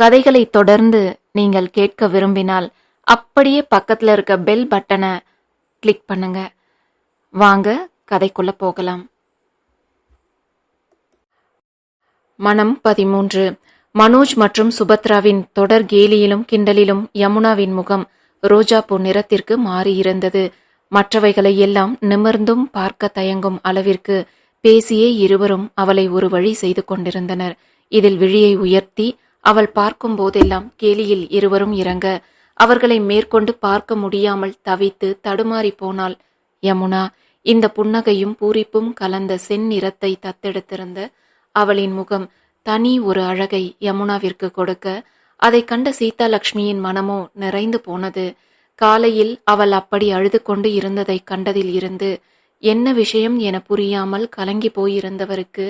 கதைகளை தொடர்ந்து நீங்கள் கேட்க விரும்பினால் அப்படியே பக்கத்தில் இருக்க பெல் பட்டனை கிளிக் பண்ணுங்க. வாங்க கதைக்குள்ள போகலாம். மனம் பதிமூன்று. மனோஜ் மற்றும் சுபத்ராவின் தொடர் கேலியிலும் கிண்டலிலும் யமுனாவின் முகம் ரோஜாப்பூ நிறத்திற்கு மாறியிருந்தது மற்றவைகளை எல்லாம் நிமிர்ந்தும் பார்க்க தயங்கும் அளவிற்கு பேசியே இருவரும் அவளை ஒரு வழி செய்து கொண்டிருந்தனர். இதில் விழியை உயர்த்தி அவள் பார்க்கும் போதெல்லாம் கேலியில் இருவரும் இறங்க அவர்களை மேற்கொண்டு பார்க்க முடியாமல் தவித்து தடுமாறி போனாள். யமுனா இந்த புன்னகையும் பூரிப்பும் கலந்த செந்நிறத்தை தத்தெடுத்திருந்த அவளின் முகம் தனி ஒரு அழகை யமுனாவிற்கு கொடுக்க அதை கண்ட சீதாலட்சுமியின் மனமோ நிறைந்து போனது. காலையில் அவள் அப்படி அழுது கொண்டு இருந்ததை கண்டதில் இருந்து என்ன விஷயம் என புரியாமல் கலங்கி போயிருந்தவருக்கு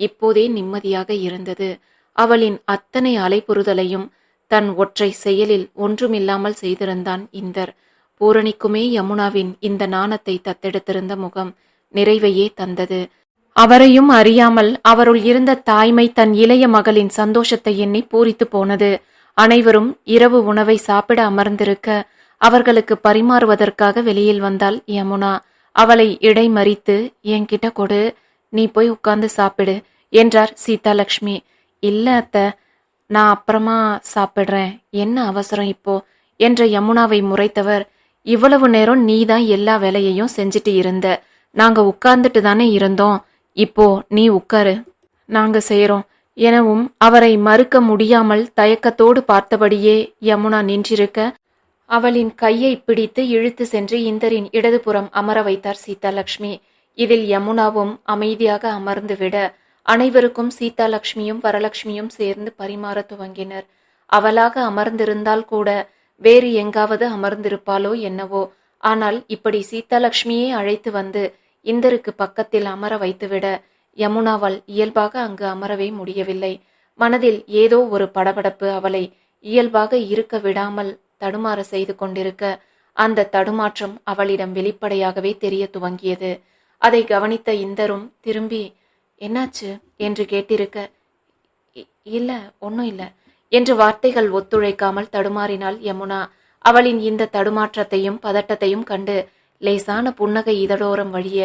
இப்போதே நிம்மதியாக இருந்தது. அவளின் அத்தனை அலைபுறுதலையும் தன் ஒற்றை செயலில் ஒன்றுமில்லாமல் செய்திருந்தான் இந்தர். பூரணிக்குமே யமுனாவின் இந்த நாணத்தை தத்தெடுத்திருந்த முகம் நிறைவையே தந்தது. அவரையும் அறியாமல் அவருள் இருந்த தாய்மை தன் இளைய மகளின் சந்தோஷத்தை எண்ணி பூரித்து போனது. அனைவரும் இரவு உணவை சாப்பிட அமர்ந்திருக்க அவர்களுக்கு பரிமாறுவதற்காக வெளியில் வந்தாள் யமுனா. அவளை இடைமறித்து என்கிட்ட கொடு நீ போய் உட்கார்ந்து சாப்பிடு என்றார் சீதாலட்சுமி இல்லை அத்த நான் அப்புறமா சாப்பிட்றேன். என்ன அவசரம் இப்போ? என்ற யமுனாவை முறைத்தவர் இவ்வளவு நேரம் நீ தான் எல்லா வேலையையும் செஞ்சுட்டு இருந்த. நாங்க உட்கார்ந்துட்டு தானே இருந்தோம். இப்போ நீ உட்காரு. நாங்க செய்யறோம் எனவும் அவரை மறுக்க முடியாமல் தயக்கத்தோடு பார்த்தபடியே யமுனா நின்றிருக்க அவளின் கையை பிடித்து இழுத்து சென்று இந்தரின் இடதுபுறம் அமர வைத்தார் சீதாலட்சுமி இதில் யமுனாவும் அமைதியாக அமர்ந்துவிட அனைவருக்கும் சீதாலட்சுமியும் வரலட்சுமியும் சேர்ந்து பரிமாற துவங்கினர். அவளாக அமர்ந்திருந்தால் கூட வேறு எங்காவது அமர்ந்திருப்பாளோ என்னவோ. ஆனால் இப்படி சீதாலட்சுமியே அழைத்து வந்து இந்தருக்கு பக்கத்தில் அமர வைத்துவிட யமுனாவால் இயல்பாக அங்கு அமரவே முடியவில்லை. மனதில் ஏதோ ஒரு படபடப்பு அவளை இயல்பாக இருக்க விடாமல் தடுமாற செய்து கொண்டிருக்க அந்த தடுமாற்றம் அவளிடம் வெளிப்படையாகவே தெரிய துவங்கியது. அதை கவனித்த இந்தரும் திரும்பி என்னாச்சு என்று கேட்டிருக்க "இ- இல்ல ஒன்றும் இல்ல என்று வார்த்தைகள் ஒத்துழைக்காமல் தடுமாறினாள் யமுனா. அவளின் இந்த தடுமாற்றத்தையும் பதட்டத்தையும் கண்டு லேசான புன்னகை இதழோரம் வழிய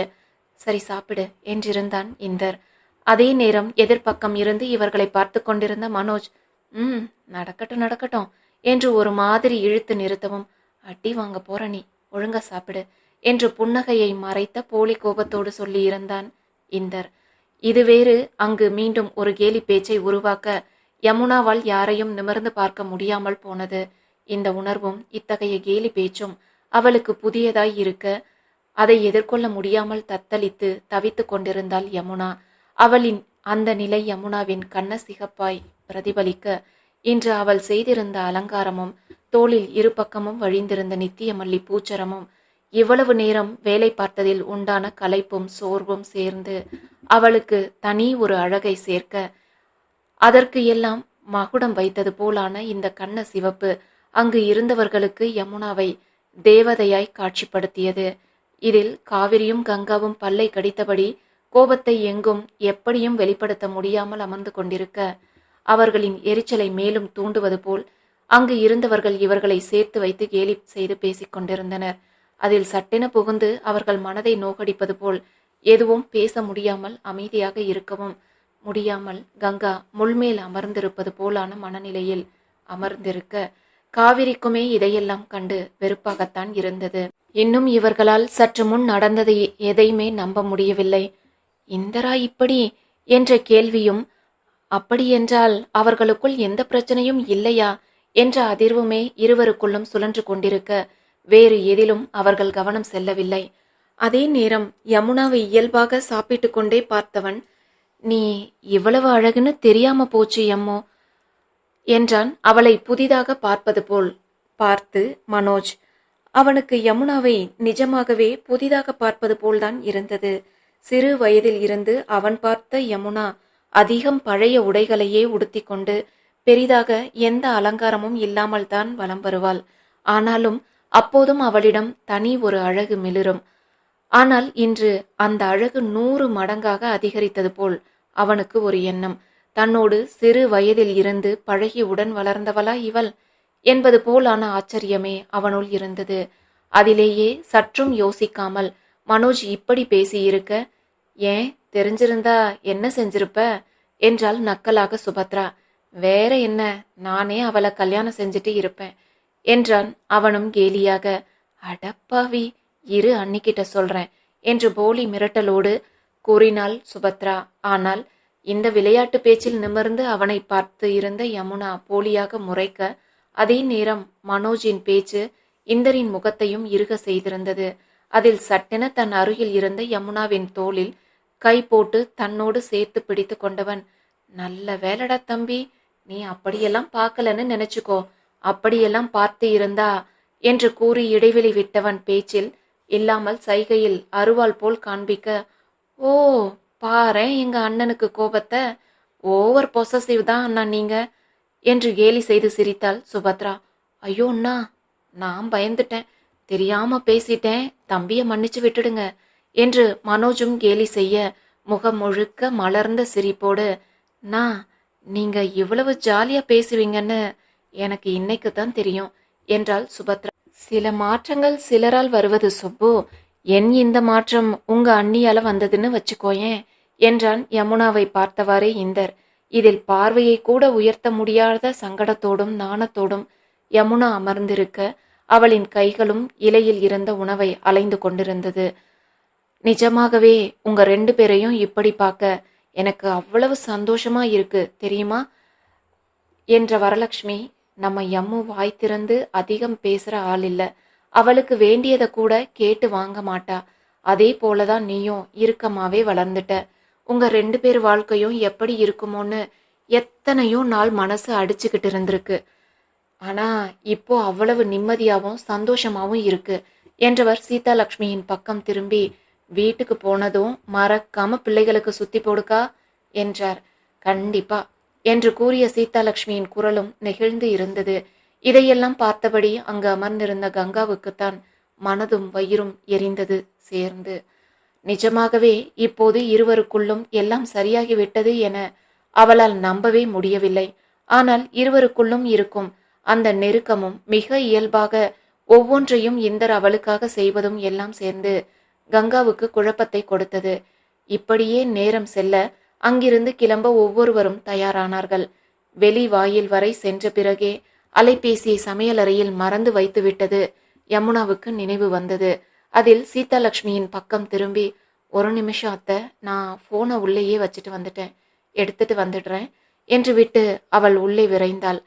சரி சாப்பிடு என்றிருந்தான் இந்தர். அதே நேரம் எதிர்ப்பக்கம் இருந்து இவர்களை பார்த்து கொண்டிருந்த மனோஜ் ம் நடக்கட்டும் நடக்கட்டும் என்று ஒரு மாதிரி இழுத்து நிறுத்தவும் அட்டி வாங்க போற நீ ஒழுங்கா சாப்பிடு என்று புன்னகையை மறைத்த போலி கோபத்தோடு சொல்லியிருந்தான் இந்தர். இது வேறு அங்கு மீண்டும் ஒரு கேலி பேச்சை உருவாக்க யமுனாவால் யாரையும் நிமிர்ந்து பார்க்க முடியாமல் போனது. இந்த உணர்வும் இத்தகைய கேலி பேச்சும் அவளுக்கு புதியதாய் இருக்க அதை எதிர்கொள்ள முடியாமல் தத்தளித்து தவித்து கொண்டிருந்தாள் யமுனா. அவளின் அந்த நிலை யமுனாவின் கண்ண சிகப்பாய் பிரதிபலிக்க இன்று அவள் செய்திருந்த அலங்காரமும் தோளில் இருபக்கமும் வழிந்திருந்த வழிந்திருந்த நித்தியமல்லி பூச்சரமும் இவ்வளவு நேரம் வேலை பார்த்ததில் உண்டான களைப்பும் சோர்வும் சேர்ந்து அவளுக்கு தனி ஒரு அழகை சேர்க்க அதற்கு எல்லாம் மகுடம் வைத்தது போலான இந்த கண்ண சிவப்பு அங்கு இருந்தவர்களுக்கு யமுனாவை தேவதையாய் காட்சிப்படுத்தியது. இதில் காவிரியும் கங்காவும் பல்லை கடித்தபடி கோபத்தை எங்கும் எப்படியும் வெளிப்படுத்த முடியாமல் அமர்ந்து கொண்டிருக்க அவர்களின் எரிச்சலை மேலும் தூண்டுவது போல் அங்கு இருந்தவர்கள் இவர்களை சேர்த்து வைத்து கேலி செய்து பேசிக் கொண்டிருந்தனர். அதில் சட்டென புகுந்து அவர்கள் மனதை நோகடிப்பது போல் எதுவும் பேச முடியாமல் அமைதியாக இருக்கவும் முடியாமல் கங்கா முள்மேல் அமர்ந்திருப்பது போலான மனநிலையில் அமர்ந்திருக்க காவிரிக்குமே இதையெல்லாம் கண்டு வெறுப்பாகத்தான் இருந்தது. இன்னும் இவர்களால் சற்று முன் நடந்ததை எதையுமே நம்ப முடியவில்லை. இந்தரா இப்படி? என்ற கேள்வியும் அப்படியென்றால் அவர்களுக்குள் எந்த பிரச்சனையும் இல்லையா? என்ற அதிர்வுமே இருவருக்குள்ளும் சுழன்று கொண்டிருக்க வேறு எதிலும் அவர்கள் கவனம் செல்லவில்லை. அதே நேரம் யமுனாவை இயல்பாக சாப்பிட்டு கொண்டே பார்த்தவன் நீ இவ்வளவு அழகுன்னு தெரியாம போச்சு எம்மோ என்றான் அவளை புதிதாக பார்ப்பது போல். பார்த்து மனோஜ் அவனுக்கு யமுனாவை நிஜமாகவே புதிதாக பார்ப்பது போல்தான் இருந்தது. சிறு வயதில் இருந்து அவன் பார்த்த யமுனா அதிகம் பழைய உடைகளையே உடுத்திக்கொண்டு பெரிதாக எந்த அலங்காரமும் இல்லாமல் தான் வலம் வருவாள். ஆனாலும் அப்போதும் அவளிடம் தனி ஒரு அழகு மிளிரும். ஆனால் இன்று அந்த அழகு நூறு மடங்காக அதிகரித்தது போல் அவனுக்கு ஒரு எண்ணம். தன்னோடு சிறு வயதில் இருந்து பழகி உடன் வளர்ந்தவளா இவள்? என்பது போலான ஆச்சரியமே அவனுள் இருந்தது. அதிலேயே சற்றும் யோசிக்காமல் மனோஜ் இப்படி பேசியிருக்க? ஏன்? தெரிஞ்சிருந்தா என்ன செஞ்சிருப்ப? என்றால் நக்கலாக சுபத்ரா. வேற என்ன? நானே அவளை கல்யாணம் செஞ்சுட்டு இருப்பேன். என்றான். அவனும் கேலியாக அடப்பாவி இரு அன்னிக்கிட்ட சொல்றேன் என்று போலி மிரட்டலோடு கூறினாள் சுபத்ரா. ஆனால் இந்த விளையாட்டு பேச்சில் நிமிர்ந்து அவனை பார்த்து இருந்த யமுனா போலியாக முறைக்க அதே நேரம் மனோஜின் பேச்சு இந்தரின் முகத்தையும் இறுக செய்திருந்தது. அதில் சட்டென தன் அருகில் இருந்த யமுனாவின் தோளில் கை போட்டு தன்னோடு சேர்த்து பிடித்து கொண்டவன் நல்ல வேலடா தம்பி நீ அப்படியெல்லாம் பார்க்கலன்னு நினைச்சுக்கோ அப்படியெல்லாம் பார்த்து இருந்தா என்று கூறி இடைவெளி விட்டவன் பேச்சில் இல்லாமல் சைகையில் அருவாள் போல் காண்பிக்க ஓ பாரேன் எங்க அண்ணனுக்கு கோபத்தை. ஓவர் பொசசிவ் தான் அண்ணா நீங்க என்று கேலி செய்து சிரித்தாள் சுபத்ரா. ஐயோ அண்ணா நான் பயந்துட்டேன். தெரியாம பேசிட்டேன். தம்பிய மன்னிச்சு விட்டுடுங்க என்று மனோஜும் கேலி செய்ய முகம் முழுக்க மலர்ந்த சிரிப்போடு நான் நீங்க இவ்வளவு ஜாலியா பேசுவீங்கன்னு எனக்கு இன்னைக்கு தான் தெரியும் என்றாள் சுபத்ரா. சில மாற்றங்கள் சிலரால் வருவது சுப்பு என் இந்த மாற்றம் உங்க அண்ணியால வந்ததுன்னு வச்சுக்கோயேன் என்றான் யமுனாவை பார்த்தவாறே இந்தர். இதில் பார்வையை கூட உயர்த்த முடியாத சங்கடத்தோடும் நாணத்தோடும் யமுனா அமர்ந்திருக்க அவளின் கைகளும் இலையில் இருந்த உணவை அலைந்து கொண்டிருந்தது. நிஜமாகவே உங்க ரெண்டு பேரையும் இப்படி பார்க்க எனக்கு அவ்வளவு சந்தோஷமா இருக்கு தெரியுமா? என்ற வரலட்சுமி நம்ம எம்மு வாய் திறந்து அதிகம் பேசுற ஆள் இல்ல. அவளுக்கு வேண்டியதை கூட கேட்டு வாங்க மாட்டா. அதே போலதான் நீயும் இறுக்கமாவே வளர்ந்துட்ட. உங்க ரெண்டு பேர் வாழ்க்கையும் எப்படி இருக்குமோன்னு எத்தனையோ நாள் மனசு அடிச்சுக்கிட்டு இருந்திருக்கு. ஆனா இப்போ அவ்வளவு நிம்மதியாகவும் சந்தோஷமாவும் இருக்கு என்றவர் சீதாலட்சுமியின் பக்கம் திரும்பி வீட்டுக்கு போனதும் மறக்காம பிள்ளைகளுக்கு சுத்தி போடுக்கா என்றார். கண்டிப்பா என்று கூறிய சீதாலட்சுமியின் குரலும் நெகிழ்ந்து இருந்தது. இதையெல்லாம் பார்த்தபடி அங்கு அமர்ந்திருந்த கங்காவுக்குத்தான் மனதும் வயிறும் எரிந்தது சேர்ந்து. நிஜமாகவே இப்போது இருவருக்குள்ளும் எல்லாம் சரியாகிவிட்டது என அவளால் நம்பவே முடியவில்லை. ஆனால் இருவருக்குள்ளும் இருக்கும் அந்த நெருக்கமும் மிக இயல்பாக ஒவ்வொன்றையும் இந்தர் அவளுக்காக செய்வதும் எல்லாம் சேர்ந்து கங்காவுக்கு குழப்பத்தை கொடுத்தது. இப்படியே நேரம் செல்ல அங்கிருந்து கிளம்ப ஒவ்வொருவரும் தயாரானார்கள். வெளி வாயில் வரை சென்ற பிறகே அலைபேசியை சமையலறையில் மறந்து வைத்துவிட்டது யமுனாவுக்கு நினைவு வந்தது. அதில் சீதாலட்சுமியின் பக்கம் திரும்பி ஒரு நிமிஷம் அத்தை நான் போனை உள்ளேயே வச்சுட்டு வந்துட்டேன். எடுத்துட்டு வந்துடுறேன் என்று விட்டு அவள் உள்ளே விரைந்தாள்.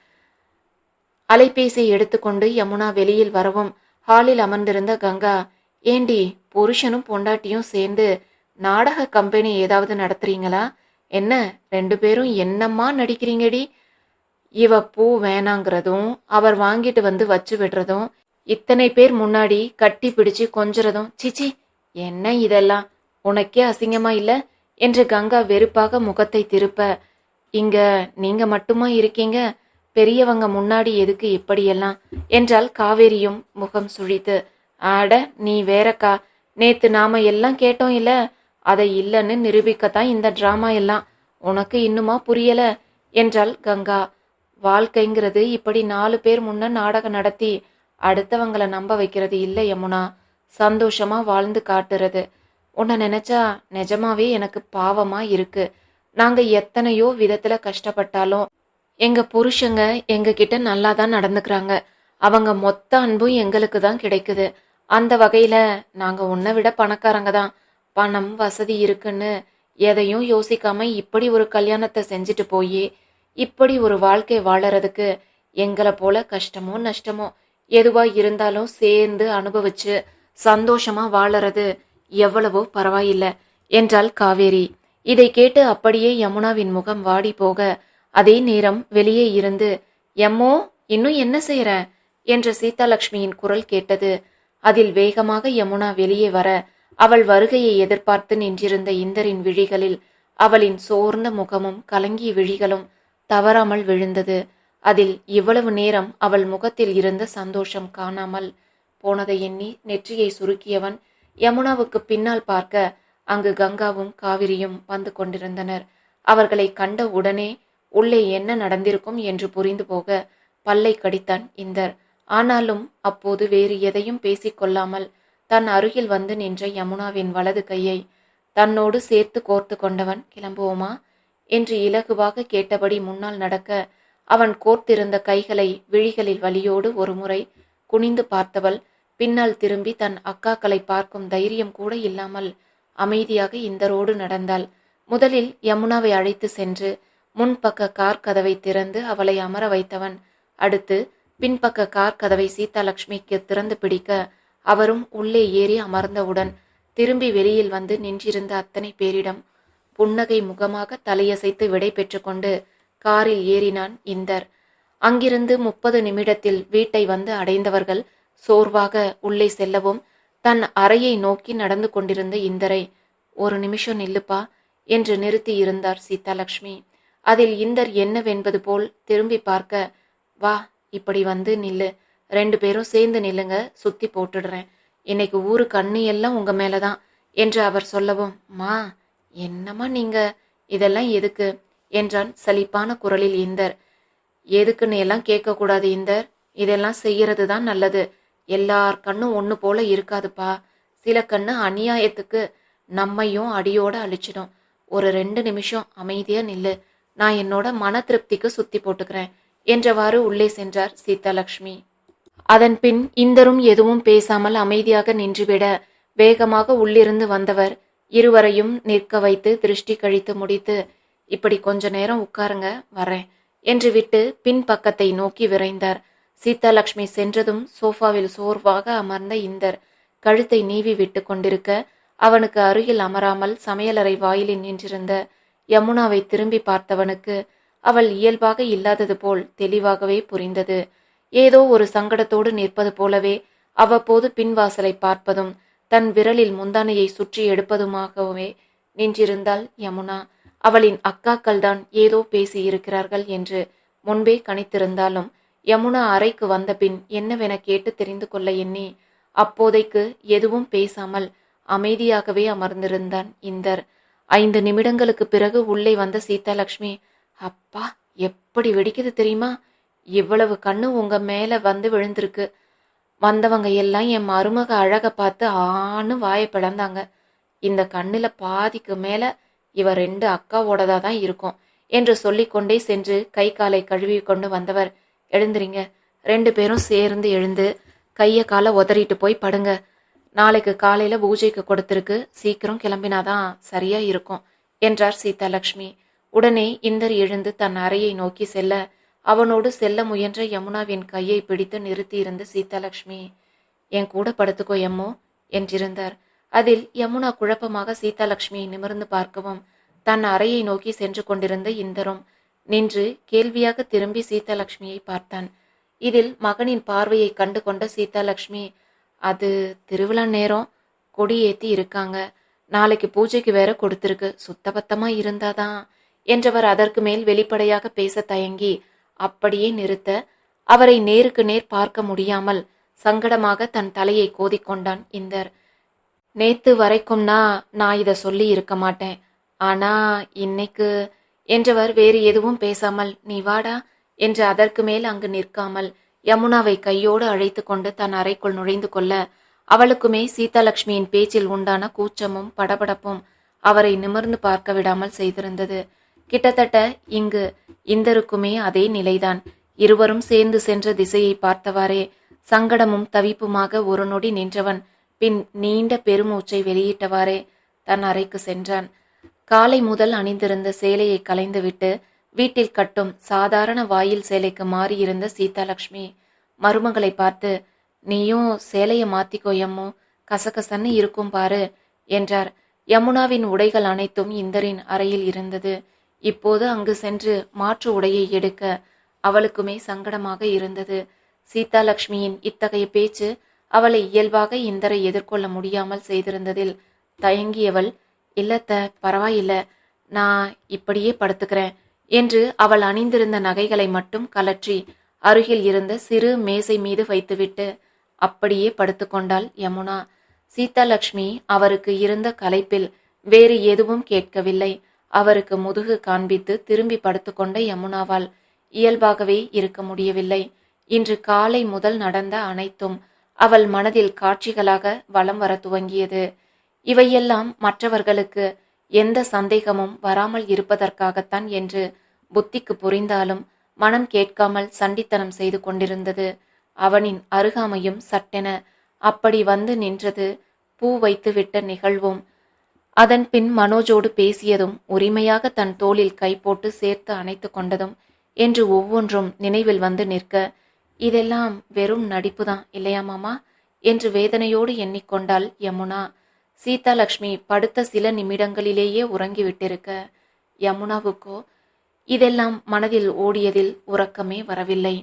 அலைபேசியை எடுத்துக்கொண்டு யமுனா வெளியில் வரவும் ஹாலில் அமர்ந்திருந்த கங்கா ஏண்டி புருஷனும் பொண்டாட்டியும் சேர்ந்து நாடக கம்பெனி ஏதாவது நடத்துறீங்களா? என்ன? ரெண்டு பேரும் என்னம்மா நடிக்கிறீங்கடி? இவ பூ வேணாங்கிறதும் அவர் வாங்கிட்டு வந்து வச்சு விடுறதும் இத்தனை பேர் முன்னாடி கட்டி பிடிச்சு கொஞ்சறதும். சிச்சி என்ன இதெல்லாம்? உனக்கே அசிங்கமா இல்ல? என்று கங்கா வெறுப்பாக முகத்தை திருப்ப இங்க நீங்க மட்டுமா இருக்கீங்க? பெரியவங்க முன்னாடி எதுக்கு இப்படியெல்லாம்? என்றால் காவேரியும் முகம் சுழித்து ஆட நீ வேறக்கா? நேத்து நாம எல்லாம் கேட்டோம் இல்லை? அதை இல்லைன்னு நிரூபிக்கத்தான் இந்த ட்ராமா எல்லாம். உனக்கு இன்னுமா புரியல? என்றாள் கங்கா. வாழ்க்கைங்கிறது இப்படி நாலு பேர் முன்ன நாடகம் நடத்தி அடுத்தவங்கள நம்ப வைக்கிறது இல்லை யமுனா. சந்தோஷமா வாழ்ந்து காட்டுறது. உன்னை நினைச்சா நிஜமாவே எனக்கு பாவமா இருக்கு. நாங்க எத்தனையோ விதத்துல கஷ்டப்பட்டாலும் எங்க புருஷங்க எங்க கிட்ட நல்லா தான் நடந்துக்கிறாங்க. அவங்க மொத்த அன்பும் எங்களுக்கு தான் கிடைக்குது. அந்த வகையில நாங்க உன்னை விட பணக்காரங்க தான். பணம் வசதி இருக்குன்னு எதையும் யோசிக்காம இப்படி ஒரு கல்யாணத்தை செஞ்சுட்டு போய் இப்படி ஒரு வாழ்க்கை வாழறதுக்கு எங்களை போல கஷ்டமோ நஷ்டமோ எதுவா இருந்தாலும் சேர்ந்து அனுபவிச்சு சந்தோஷமா வாழறது எவ்வளவோ பரவாயில்லை என்றாள் காவேரி. இதை கேட்டு அப்படியே யமுனாவின் முகம் வாடி போக அதே நேரம் வெளியே இருந்து எம்மோ இன்னும் என்ன செய்யற என்ற சீதாலட்சுமியின் குரல் கேட்டது. அதில் வேகமாக யமுனா வெளியே வர அவள் வருகையை எதிர்பார்த்து நின்றிருந்த இந்தரின் விழிகளில் அவளின் சோர்ந்த முகமும் கலங்கிய விழிகளும் தவறாமல் விழுந்தது. அதில் இவ்வளவு நேரம் அவள் முகத்தில் இருந்த சந்தோஷம் காணாமல் போனதை எண்ணி நெற்றியை சுருக்கியவன் யமுனாவுக்கு பின்னால் பார்க்க அங்கு கங்காவும் காவிரியும் வந்து கொண்டிருந்தனர். அவர்களை கண்ட உடனே உள்ளே என்ன நடந்திருக்கும் என்று புரிந்து போக பல்லை கடித்தான் இந்தர். ஆனாலும் அப்போது வேறு எதையும் பேசிக்கொள்ளாமல் தன் அருகில் வந்து நின்ற யமுனாவின் வலது கையை தன்னோடு சேர்த்து கோர்த்து கொண்டவன் கிளம்புவோமா? என்று இலகுவாக கேட்டபடி முன்னால் நடக்க அவன் கோர்த்திருந்த கைகளை விழிகளில் வலியோடு ஒருமுறை குனிந்து பார்த்தவள் பின்னால் திரும்பி தன் அக்காக்களை பார்க்கும் தைரியம் கூட இல்லாமல் அமைதியாக இந்த ரோடு நடந்தாள். முதலில் யமுனாவை அழைத்து சென்று முன்பக்க கார் கதவை திறந்து அவளை அமர வைத்தவன் அடுத்து பின்பக்க கார் கதவை சீதாலட்சுமிக்கு திறந்து பிடிக்க அவரும் உள்ளே ஏறி அமர்ந்தவுடன் திரும்பி வெளியில் வந்து நின்றிருந்த அத்தனை பேரிடம் புன்னகை முகமாக தலையசைத்து விடை பெற்றுக்கொண்டு காரில் ஏறினான் இந்தர். அங்கிருந்து முப்பது நிமிடத்தில் வீட்டை வந்து அடைந்தவர்கள் சோர்வாக உள்ளே செல்லவும் தன் அறையை நோக்கி நடந்து கொண்டிருந்த இந்தரை ஒரு நிமிஷம் நில்லுப்பா என்று நிறுத்தி இருந்தார் சீதாலட்சுமி அதில் இந்தர் என்னவென்பது போல் திரும்பி பார்க்க வா இப்படி வந்து நில்லு. ரெண்டு பேரும் சேர்ந்து நில்லுங்க சுத்தி போட்டுடுறேன். இன்னைக்கு ஊரு கண்ணு எல்லாம் உங்க மேலதான் என்று அவர் சொல்லவும் மா என்னம்மா நீங்க? இதெல்லாம் எதுக்கு? என்றான் சலிப்பான குரலில் இந்தர். எதுக்குன்னு எல்லாம் கேட்கக்கூடாது இந்தர். இதெல்லாம் செய்யறது தான் நல்லது. எல்லார் கண்ணும் ஒன்று போல இருக்காதுப்பா. சில கண்ணு அநியாயத்துக்கு நம்மையும் அடியோட அழிச்சிடும். ஒரு ரெண்டு நிமிஷம் அமைதியா நில்லு. நான் என்னோட மன திருப்திக்கு சுத்தி போட்டுக்கிறேன். என்றவாறு உள்ளே சென்றார் சீதாலட்சுமி அதன் பின் இந்தரும் எதுவும் பேசாமல் அமைதியாக நின்றுவிட வேகமாக உள்ளிருந்து வந்தவர் இருவரையும் நிற்க வைத்து திருஷ்டி கழித்து முடித்து இப்படி கொஞ்ச நேரம் உட்காருங்க வரேன் என்று விட்டு பின் பக்கத்தை நோக்கி விரைந்தார். சீதாலட்சுமி சென்றதும் சோஃபாவில் சோர்வாக அமர்ந்த இந்தர் கழுத்தை நீவி விட்டு கொண்டிருக்க அவனுக்கு அருகில் அமராமல் சமையலறை வாயிலில் நின்றிருந்த யமுனாவை திரும்பி பார்த்தவனுக்கு அவள் இயல்பாக இல்லாதது போல் தெளிவாகவே புரிந்தது. ஏதோ ஒரு சங்கடத்தோடு நிற்பது போலவே அவ்வப்போது பின்வாசலை பார்ப்பதும் தன் விரலில் முந்தானையை சுற்றி எடுப்பதுமாகவே நின்றிருந்தாள் யமுனா. அவளின் அக்காக்கள்தான் ஏதோ பேசி இருக்கிறார்கள் என்று முன்பே கணித்திருந்தாலும் யமுனா அறைக்கு வந்த பின் என்னவென கேட்டு தெரிந்து கொள்ள எண்ணி அப்போதைக்கு எதுவும் பேசாமல் அமைதியாகவே அமர்ந்திருந்தான் இந்தர். ஐந்து நிமிடங்களுக்கு பிறகு உள்ளே வந்த சீதாலட்சுமி அப்பா எப்படி வெடிக்குது தெரியுமா? இவ்வளவு கண்ணு உங்க மேல வந்து விழுந்திருக்கு. வந்தவங்க எல்லாம் என் மருமக அழக பார்த்து ஆன்னு வாயை பிளந்தாங்க. இந்த கண்ணுல பாதிக்கு மேல இவ ரெண்டு அக்காவோடதா தான் இருக்கும் என்று சொல்லிக்கொண்டே சென்று கை காலை கழுவி கொண்டு வந்தவர். எழுந்துறீங்க ரெண்டு பேரும் சேர்ந்து எழுந்து கைய காலை உதறிட்டு போய் படுங்க. நாளைக்கு காலையில பூஜைக்கு கொடுத்துருக்கு. சீக்கிரம் கிளம்பினாதான் சரியா இருக்கும் என்றார் சீதாலட்சுமி உடனே இந்தர் எழுந்து தன் அறையை நோக்கி செல்ல அவனோடு செல்ல முயன்ற யமுனாவின் கையை பிடித்து நிறுத்தியிருந்த சீதாலட்சுமி என் கூட படுத்துக்கோ எம்மோ என்றிருந்தார். அதில் யமுனா குழப்பமாக சீதாலட்சுமியை நிமிர்ந்து பார்க்கவும் தன் அறையை நோக்கி சென்று கொண்டிருந்த இந்தரும் நின்று கேள்வியாக திரும்பி சீதாலட்சுமியை பார்த்தான். இதில் மகனின் பார்வையை கண்டு கொண்ட சீதாலட்சுமி அது திருவிழா நேரம் கொடி ஏத்தி இருக்காங்க. நாளைக்கு பூஜைக்கு வேற கொடுத்திருக்கு. சுத்தபத்தமா இருந்தாதான் என்றவர் அதற்கு மேல் வெளிப்படையாக பேச தயங்கி அப்படியே நிறுத்த அவரை நேருக்கு நேர் பார்க்க முடியாமல் சங்கடமாக தன் தலையை கோதிக்கொண்டான் இந்தர். நேத்து வரைக்கும்னா நான் இதை சொல்லி இருக்க மாட்டேன். ஆனா இன்னைக்கு என்றவர் வேறு எதுவும் பேசாமல் நீ வாடா என்று அதற்கு மேல் அங்கு நிற்காமல் யமுனாவை கையோடு அழைத்து கொண்டு தன் அறைக்குள் நுழைந்து கொள்ள அவளுக்குமே சீதாலட்சுமியின் பேச்சில் உண்டான கூச்சமும் படபடப்பும் அவரை நிமிர்ந்து பார்க்க விடாமல் செய்திருந்தது. கிட்டத்தட்ட இங்கு இந்தருக்குமே அதே நிலைதான். இருவரும் சேர்ந்து சென்ற திசையை பார்த்தவாறே சங்கடமும் தவிப்புமாக ஒரு நொடி நின்றவன் பின் நீண்ட பெருமூச்சை வெளியிட்டவாறே தன் அறைக்கு சென்றான். காலை முதல் அணிந்திருந்த சேலையை கலைந்துவிட்டு வீட்டில் கட்டும் சாதாரண வாயில் சேலைக்கு மாறியிருந்த சீதாலட்சுமி மருமகளை பார்த்து நீயும் சேலையை மாத்திக்கோ எம்மோ கசகசன்னு இருக்கும் பாரு என்றார். யமுனாவின் உடைகள் அனைத்தும் இந்தரின் அறையில் இருந்தது. இப்போது அங்கு சென்று மாற்று உடையை எடுக்க அவளுக்குமே சங்கடமாக இருந்தது. சீதாலட்சுமியின் இத்தகைய பேச்சு அவளை இயல்பாக இந்தரை எதிர்கொள்ள முடியாமல் செய்திருந்ததில் தயங்கியவள் இல்லத்த பரவாயில்ல நான் இப்படியே படுத்துக்கிறேன் என்று அவள் அணிந்திருந்த நகைகளை மட்டும் கலற்றி அருகில் இருந்த சிறு மேசை மீது வைத்துவிட்டு அப்படியே படுத்துக்கொண்டாள் யமுனா. சீதாலட்சுமி அவருக்கு இருந்த கலைப்பில் வேறு எதுவும் கேட்கவில்லை. அவருக்கு முதுகு காண்பித்து திரும்பி படுத்துக்கொண்ட யமுனாவால் இயல்பாகவே இருக்க முடியவில்லை. இன்று காலை முதல் நடந்த அனைத்தும் அவள் மனதில் காட்சிகளாக வலம் வர துவங்கியது. இவையெல்லாம் மற்றவர்களுக்கு எந்த சந்தேகமும் வராமல் இருப்பதற்காகத்தான் என்று புத்திக்கு புரிந்தாலும் மனம் கேட்காமல் சண்டித்தனம் செய்து கொண்டிருந்தது. அவனின் அருகாமையும் சட்டென அப்படி வந்து நின்றது பூ வைத்துவிட்ட நிகழ்வும் அதன் பின் மனோஜோடு பேசியதும் உரிமையாக தன் தோளில் கை போட்டு சேர்த்து அணைத்து கொண்டதும் என்று ஒவ்வொன்றும் நினைவில் வந்து நிற்க இதெல்லாம் வெறும் நடிப்புதான் இல்லையா மாமா? என்று வேதனையோடு எண்ணிக்கொண்டாள் யமுனா. சீதாலட்சுமி படுத்த சில நிமிடங்களிலேயே உறங்கிவிட்டிருக்க யமுனாவுக்கோ? இதெல்லாம் மனதில் ஓடியதில் உறக்கமே வரவில்லை.